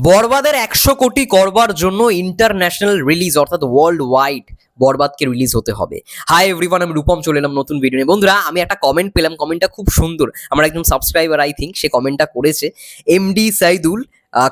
বরবাদের একশো কোটি করবার জন্য ইন্টারন্যাশনাল রিলিজ অর্থাৎ ওয়ার্ল্ড ওয়াইড বরবাদকে রিলিজ হতে হবে। হাই এভরিওয়ান আমি রূপম, চলে এলাম নতুন ভিডিও নিয়ে। বন্ধুরা, আমি একটা কমেন্ট পেলাম। কমেন্টটা খুব সুন্দর। আমার একজন সাবস্ক্রাইবার আই থিঙ্ক সে কমেন্টটা করেছে। এমডি সাইদুল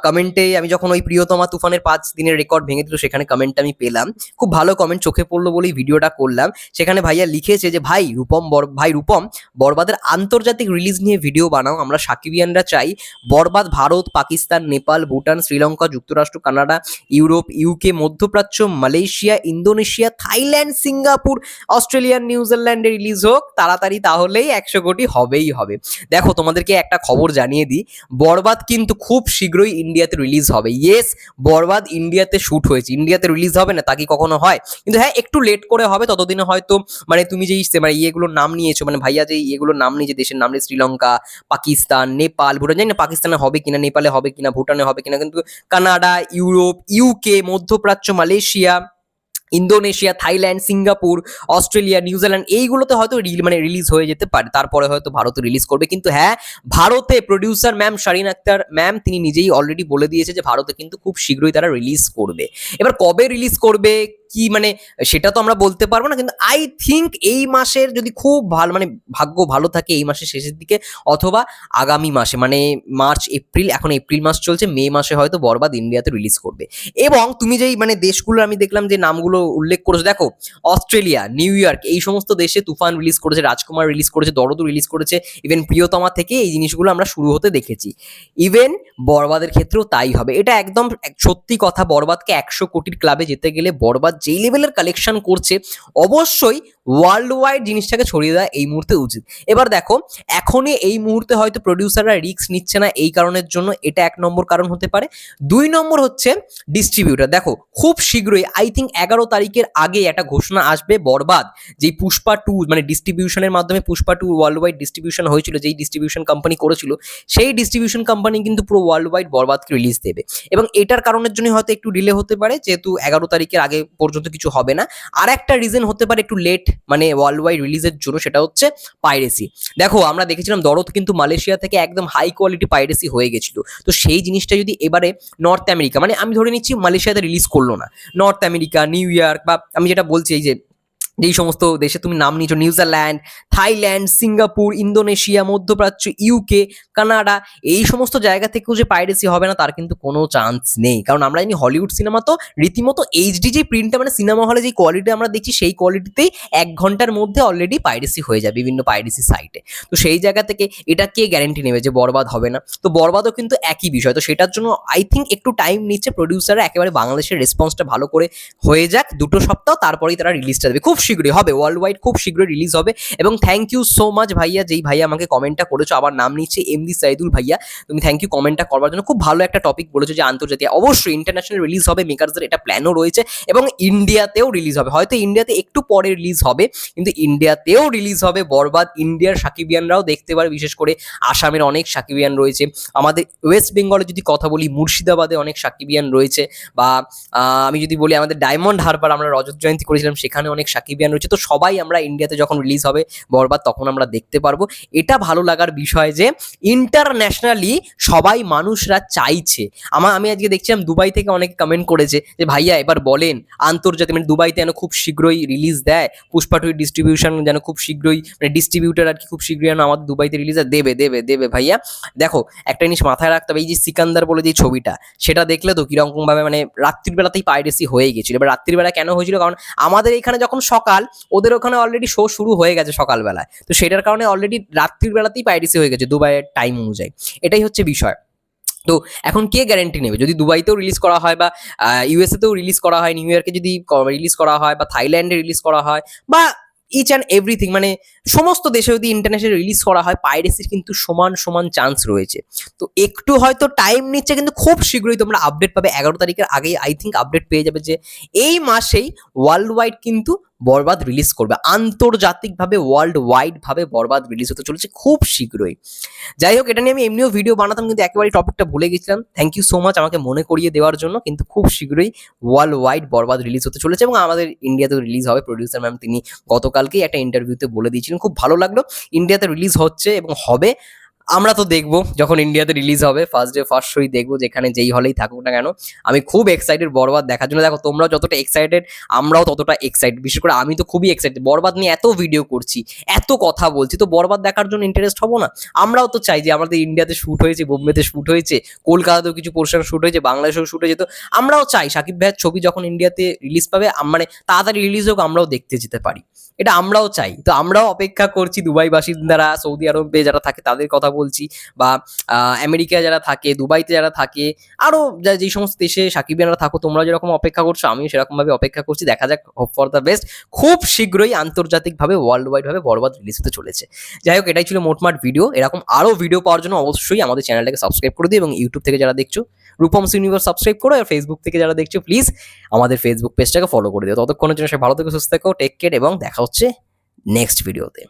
কমেন্টে আমি যখন ওই প্রিয়তমা তুফানের পাঁচ দিনের রেকর্ড ভেঙে দিল, সেখানে কমেন্টটা আমি পেলাম। খুব ভালো কমেন্ট চোখে পড়ল বলেই ভিডিওটা করলাম। সেখানে ভাইয়া লিখেছে যে, ভাই, রূপম ভাই, রূপম, বরবাদের আন্তর্জাতিক রিলিজ নিয়ে ভিডিও বানাও। আমরা সাকিবিয়ানরা চাই বরবাদ ভারত, পাকিস্তান, নেপাল, ভুটান, শ্রীলঙ্কা, যুক্তরাষ্ট্র, কানাডা, ইউরোপ ইউকে মধ্যপ্রাচ্য, Malaysia, Indonesia, Thailand, Singapore, Australian, নিউজিল্যান্ডে রিলিজ হোক। তাড়াতাড়ি তাহলেই একশো কোটি হবেই হবে। দেখো, তোমাদেরকে একটা খবর জানিয়ে দিই। বরবাদ কিন্তু খুব শীঘ্রই ইন্ডিয়াতে রিলিজ হবে। ইয়েস বরবাদ ইন্ডিয়াতে শ্যুট হয়েছে। ইন্ডিয়াতে রিলিজ হবে না, তা কি কখনো হয়? কিন্তু হ্যাঁ একটু লেট করে হবে, ততদিনে হয়তো মানে তুমি যেই মানে ইয়েগুলোর নাম নিয়েছো মানে ভাইয়া যে ইয়েগুলোর নাম নিয়েছে, দেশের নাম নিয়ে শ্রীলঙ্কা, পাকিস্তান, নেপাল, ভুটান, জানি না পাকিস্তানে হবে কিনা, নেপালে হবে কিনা, ভুটানে হবে কিনা, কিন্তু কানাডা, ইউরোপ ইউকে মধ্যপ্রাচ্য, Malaysia Indonesia, Thailand, Singapore, Australia New Zealand এইগুলোতে হয়তো রিল মানে রিলিজ হয়ে যেতে পারে। তারপরে হয়তো ভারতে রিলিজ করবে। কিন্তু হ্যাঁ ভারতে producer ma'am Sharin Akhtar ma'am তিনি নিজেই অলরেডি বলে দিয়েছে যে ভারতে কিন্তু খুব শীঘ্রই তারা রিলিজ করবে। এবার কবে রিলিজ করবে? কি মানে সেটা তো আমরা বলতে পারব না, কিন্তু আই থিঙ্ক এই মাসের যদি খুব ভালো মানে ভাগ্য ভালো থাকে এই মাসের শেষের দিকে, অথবা আগামী মাসে মানে মার্চ এপ্রিল এখন এপ্রিল মাস চলছে মে মাসে হয়তো বরবাদ ইন্ডিয়াতে রিলিজ করবে। এবং তুমি যেই মানে দেশগুলো আমি দেখলাম যে নামগুলো উল্লেখ করেছ, দেখো অস্ট্রেলিয়া নিউ ইয়র্ক এই সমস্ত দেশে তুফান রিলিজ করেছে, রাজকুমার রিলিজ করেছে, দরদু রিলিজ করেছে ইভেন প্রিয়তমা থেকে এই জিনিসগুলো আমরা শুরু হতে দেখেছি। ইভেন বরবাদের ক্ষেত্রেও তাই হবে। এটা একদম সত্যি কথা, বরবাদকে একশো কোটির ক্লাবে যেতে গেলে বরবাদ যেই লেভেলের কালেকশন করছে অবশ্যই ওয়ার্ল্ড ওয়াইড জিনিসটাকে ছড়িয়ে দেওয়া এই মুহূর্তে উচিত। এবার দেখো, এখনই এই মুহূর্তে হয়তো প্রডিউসাররা রিস্ক নিচ্ছে না এই কারণের জন্য, এটা এক নম্বর কারণ হতে পারে। দুই নম্বর হচ্ছে ডিস্ট্রিবিউটার দেখো, খুব শীঘ্রই আই থিঙ্ক এগারো তারিখের আগে একটা ঘোষণা আসবে বরবাদ, যেই পুষ্পা টু মানে ডিস্ট্রিবিউশনের মাধ্যমে Pushpa two world wide distribution হয়েছিল, যেই ডিস্ট্রিবিউশন কোম্পানি করেছিল, সেই ডিস্ট্রিবিউশন কোম্পানি কিন্তু পুরো ওয়ার্ল্ড ওয়াইড বরবাদকে রিলিজ দেবে। এবং এটার কারণের জন্য হয়তো একটু ডিলে হতে পারে, যেহেতু এগারো তারিখের আগে পর্যন্ত কিছু হবে না। আর একটা রিজন হতে পারে একটু লেট মানে ওয়ার্ল্ড ওয়াইড রিলিজের জন্য সেটা হচ্ছে পাইরেসি দেখো, আমরা দেখেছিলাম দরদ কিন্তু মালয়েশিয়া থেকে একদম হাই কোয়ালিটি পাইরেসি হয়ে গেছিল। তো সেই জিনিসটা যদি এবারে নর্থ আমেরিকা মানে আমি ধরে নিচ্ছি মালয়েশিয়াতে রিলিজ করল না। নর্থ আমেরিকা নিউ ইয়র্ক বা আমি যেটা বলছি এই যে যেই সমস্ত দেশে তুমি নাম নিয়েছো, New Zealand, Thailand, Singapore, Indonesia, মধ্যপ্রাচ্য ইউকে কানাডা, এই সমস্ত জায়গা থেকেও যে পাইরেসি হবে না, তার কিন্তু কোনো চান্স নেই। কারণ আমরা জানি হলিউড সিনেমা তো রীতিমতো এইচডি যে প্রিন্টটা মানে সিনেমা হলে যে কোয়ালিটি আমরা দেখছি, সেই কোয়ালিটিতেই এক ঘণ্টার মধ্যে অলরেডি পাইরেসি হয়ে যায় বিভিন্ন পাইরেসি সাইটে তো সেই জায়গা থেকে এটা কে গ্যারেন্টি নেবে যে বরবাদ হবে না? তো বরবাদও কিন্তু একই বিষয়। তো সেটার জন্য আই থিঙ্ক একটু টাইম নিচ্ছে প্রডিউসাররা একেবারে বাংলাদেশের রেসপন্সটা ভালো করে হয়ে যাক, দুটো সপ্তাহ, তারপরেই তারা রিলিজটা দেবে। খুব শীঘ্রই হবে ওয়ার্ল্ড ওয়াইড খুব শীঘ্রই রিলিজ হবে। এবং থ্যাংক ইউ সো মাচ ভাইয়া, যেই ভাইয়া আমাকে কমেন্টটা করেছ, আবার নাম নিচ্ছে এমডি সাইদুল ভাইয়া। তুমি থ্যাংক ইউ কমেন্টটা করবার জন্য খুব ভালো একটা টপিক বলেছ যে আন্তর্জাতিক, অবশ্যই ইন্টারন্যাশনাল রিলিজ হবে মেকারসদের এটা প্ল্যানও রয়েছে। এবং ইন্ডিয়াতেও রিলিজ হবে। হয়তো ইন্ডিয়াতে একটু পরে রিলিজ হবে, কিন্তু ইন্ডিয়াতেও রিলিজ হবে, বরবাদ ইন্ডিয়ার সাকিবিয়ানরাও দেখতে পারে। বিশেষ করে আসামের অনেক সাকিবিয়ান রয়েছে। আমাদের ওয়েস্ট বেঙ্গলে যদি কথা বলি, মুর্শিদাবাদে অনেক সাকিবিয়ান রয়েছে। বা আমি যদি বলি আমাদের ডায়মন্ড হারবার আমরা রজত জয়ন্তী করেছিলাম, সেখানে অনেক সাকিবিয়ান রয়েছে। তো সবাই আমরা ইন্ডিয়াতে যখন রিলিজ হবে, বরবাদ, তখন আমরা দেখতে পারব। এটা ভালো লাগার বিষয় যে ইন্টারন্যাশনালি সবাই মানুষরা চাইছে। আমার আমি আজকে দেখছিলাম দুবাই থেকে অনেক কমেন্ট করেছে যে, ভাইয়া, এবার বলেন, আন্তর্জাতিক মানে দুবাইতে যেন খুব শীঘ্রই রিলিজ দেয় পুষ্পা টুই ডিস্ট্রিবিউশন যেন খুব শীঘ্রই মানে ডিস্ট্রিবিউটার আর কি খুব শীঘ্রই যেন আমাদের দুবাইতে রিলিজ দেবে দেবে দেবে, ভাইয়া। দেখো, একটা জিনিস মাথায় রাখতে হবে, এই যে সিকান্দার বলে যে ছবিটা, সেটা দেখলে তো কীরকম ভাবে মানে রাত্রিবেলাতেই পাইরেসি হয়ে গেছিল। এবার রাত্রিবেলা কেন হয়েছিল? কারণ আমাদের এখানে যখন সকাল ওদের ওখানে অলরেডি শো শুরু হয়ে গেছে সকালবেলায়। তো সেটার কারণে অলরেডি রাত্রির বেলাতেই পাইরেসি হয়ে গেছে দুবাইয়ের টাইম অনুযায়ী। এটাই হচ্ছে বিষয়। তো এখন কে গ্যারেন্টি নেবে? যদি দুবাইতেও রিলিজ করা হয় বা ইউএসএতেও রিলিজ করা হয় নিউ ইয়র্কে যদি রিলিজ করা হয় বা থাইল্যান্ডে রিলিজ করা হয় বা ইচ অ্যান্ড এভরিথিং মানে সমস্ত দেশে যদি ইন্টারন্যাশনাল রিলিজ করা হয় পাইরেসির কিন্তু সমান সমান চান্স রয়েছে। তো একটু হয়তো টাইম নিচ্ছে, কিন্তু খুব শীঘ্রই তোমরা আপডেট পাবে। এগারো তারিখের আগেই আই থিঙ্ক আপডেট পেয়ে যাবে যে এই মাসেই ওয়ার্ল্ড ওয়াইড কিন্তু বরবাদ রিলিজ করবে। আন্তর্জাতিকভাবে ওয়ার্ল্ড ওয়াইড ভাবে বরবাদ রিলিজ হতে চলেছে খুব শীঘ্রই। যাই হোক, এটা নিয়ে আমি এমনিও ভিডিও বানাতাম, কিন্তু একেবারেই টপিকটা ভুলে গেছিলাম। থ্যাংক ইউ সো মাচ আমাকে মনে করিয়ে দেওয়ার জন্য, কিন্তু খুব শীঘ্রই ওয়ার্ল্ড ওয়াইড বরবাদ রিলিজ হতে চলেছে এবং আমাদের ইন্ডিয়াতেও রিলিজ হবে। প্রডিউসার ম্যাম তিনি গতকালকেই একটা ইন্টারভিউতে বলে দিয়েছিলেন, খুব ভালো লাগল। ইন্ডিয়াতে রিলিজ হচ্ছে এবং হবে। আমরা তো দেখব যখন ইন্ডিয়াতে রিলিজ হবে ফার্স্ট ডে ফার্স্ট শোই দেখব যেখানে যেই হলেই থাকুক না কেন। আমি খুব এক্সাইটেড বরবাদ দেখার জন্য। দেখো, তোমরাও যতটা এক্সাইটেড আমরাও ততটা এক্সাইটেড বিশেষ করে আমি তো খুবই এক্সাইটেড বরবাদ নিয়ে এত ভিডিও করছি, এত কথা বলছি, তো বরবাদ দেখার জন্য ইন্টারেস্ট হব না? আমরাও তো চাই যে আমাদের ইন্ডিয়াতে শ্যুট হয়েছে বোম্বেতে শ্যুট হয়েছে কলকাতাতেও কিছু পোর্শন শ্যুট হয়েছে বাংলাদেশেও শ্যুট হয়েছে, তো আমরাও চাই সাকিব ভাইয়ের ছবি যখন ইন্ডিয়াতে রিলিজ পাবে মানে তাড়াতাড়ি রিলিজ হোক, আমরাও দেখতে যেতে পারি। এটা আমরাও চাই। তো আমরাও অপেক্ষা করছি দুবাই বাসিন্দারা সৌদি আরবে যারা থাকে, তাদের কথা বলছি, বা আমেরিকায় যারা থাকে, দুবাইতে যারা থাকে আরও যা, যেই সমস্ত দেশে সাকিবিয়ানরা থাকো তোমরা যেরকম অপেক্ষা করছ, আমিও সেরকমভাবে অপেক্ষা করছি। দেখা যাক হোপ ফর দ্য বেস্ট খুব শীঘ্রই আন্তর্জাতিকভাবে ওয়ার্ল্ড ওয়াইডভাবে বরবাদ রিলিজ হতে চলেছে। যাই হোক, এটাই ছিল মোটমাট ভিডিও এরকম আরও ভিডিও পাওয়ার জন্য অবশ্যই আমাদের চ্যানেলটাকে সাবস্ক্রাইব করে দিও এবং ইউটিউব থেকে যারা দেখছ, রূপম ইউনিভার্স সাবস্ক্রাইব করো আর ফেসবুক থেকে যারা দেখছ প্লিজ আমাদের ফেসবুক পেজটাকে ফলো করে দিও। ততক্ষণের জন্য সে ভালো থেকে, সুস্থ থেকো টেক কেয়ার এবং দেখা হচ্ছে নেক্সট ভিডিওতে